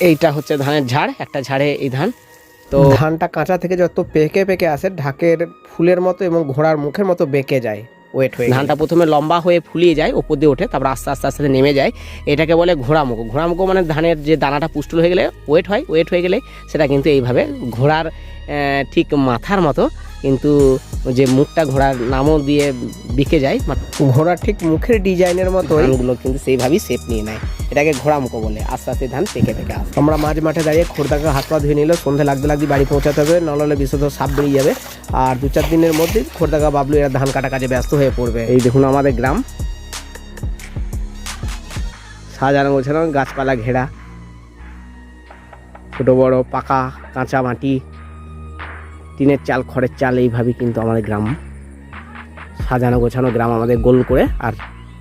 এইটা হচ্ছে ধানের ঝাড় একটা ঝাড়ে এই ধান। তো ধানটা কাঁচা থেকে যত পেকে পেকে আসে ঢাকের ফুলের মতো এবং ঘোড়ার মুখের মতো বেঁকে যায় ওয়েট হয়ে ধানটা প্রথমে লম্বা হয়ে ফুলিয়ে যায় ওপর দিয়ে ওঠে তারপর আস্তে আস্তে আস্তে নেমে যায়। এটাকে বলে ঘোড়ামুখো। ঘোড়ামুখো মানে ধানের যে দানাটা পুষ্টুল হয়ে গেলে ওয়েট হয় ওয়েট হয়ে গেলে সেটা কিন্তু এইভাবে ঘোড়ার ঠিক মাথার মতো কিন্তু যে মুখটা ঘোড়ার নামও দিয়ে বিকে যায় ঘোড়ার ঠিক মুখের ডিজাইনের মতো ধানগুলো কিন্তু সেইভাবেই শেপ নিয়ে নেয়। এটাকে ঘোড়ামুখো বলে। আস্তে আস্তে ধান পেকে পেকে আসে। আমরা মাঝ মাঠে দাঁড়িয়ে খোরদাকে হাত পা ধুয়ে নিল, সন্ধে লাগতে লাগতে বাড়ি পৌঁছাতে হবে, নললে বিশুদ্ধ সাপ বেরিয়ে যাবে। আর দু চার দিনের মধ্যে খোরদাকা বাবলু এরা ধান কাটা কাজে ব্যস্ত হয়ে পড়বে। এই দেখুন আমাদের গ্রাম। সাজানো গোছানো গাছপালা ঘেরা। ছোটো, বড়, পাকা, কাঁচা মাটি। টিনের চাল, খড়ের চাল, এইভাবেই কিন্তু আমাদের গ্রাম। সাজানো গোছানো গ্রাম আমাদের গোল করে। আর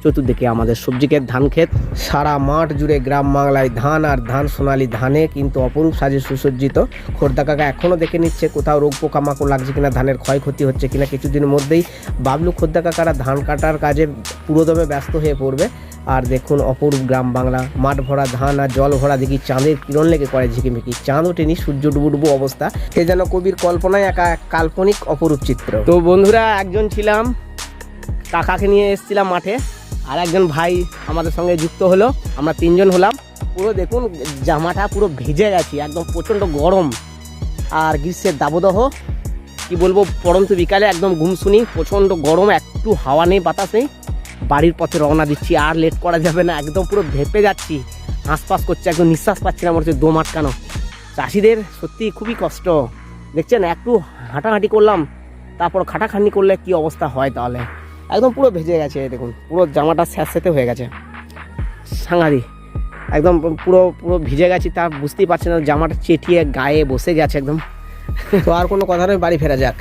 চতুর্দিকে আমাদের সবজি ক্ষেত ধান ক্ষেত। সারা মাঠ জুড়ে গ্রাম বাংলায় ধান আর ধান সোনালি ধানে কিন্তু অপরূপ সাজে সুসজ্জিত। খোর্দা কাকা এখনও দেখে নিচ্ছে কোথাও রোগ পোকামাকড় লাগছে কিনা, ধানের ক্ষয়ক্ষতি হচ্ছে কিনা কিছুদিনের মধ্যেই। বাবলু খোর্দা কাকারা ধান কাটার কাজে পুরোদমে ব্যস্ত হয়ে পড়বে। আর দেখুন অপরূপ গ্রাম বাংলা, মাঠ ভরা ধান আর জল ভরা দেখি চাঁদের কিরণ লেগে করে ঝিকিমিকি। চাঁদ ওঠেনি, সূর্য ডুবুডুবু অবস্থা। সে যেন কবির কল্পনায় একা এক কাল্পনিক অপরূপ চিত্র। তো বন্ধুরা, একজন ছিলাম, কাকাকে নিয়ে এসেছিলাম মাঠে। আর একজন ভাই আমাদের সঙ্গে যুক্ত হলো। আমরা তিনজন হলাম। পুরো দেখুন, জামাটা পুরো ভিজে গেছি, একদম প্রচণ্ড গরম। আর গ্রীষ্মের দাবদাহ, কি বলব, পরন্ত বিকালে একদম ঘুম শুনি, প্রচণ্ড গরম, একটু হাওয়া নেই, বাতাস নেই। বাড়ির পথে রওনা দিচ্ছি, আর লেট করা যাবে না, একদম পুরো ভেপে যাচ্ছি। হাঁসপাস করছে, একদম নিঃশ্বাস পাচ্ছি না হচ্ছে দম আটকানো। চাষিদের সত্যি খুবই কষ্ট। দেখছেন, একটু হাঁটাহাঁটি করলাম, তারপর খাটাখাটনি করলে কি অবস্থা হয় তাহলে? একদম পুরো ভেজে গেছে, দেখুন। পুরো জামাটা স্যাঁতস্যাঁতে হয়ে গেছে। সাংঘাতি একদম পুরো পুরো ভিজে গেছি, তা বুঝতেই পারছি না, জামাটা চেটিয়ে গায়ে বসে গেছে একদম। তো আর কোনো কথা নয়, বাড়ি ফেরা যাক।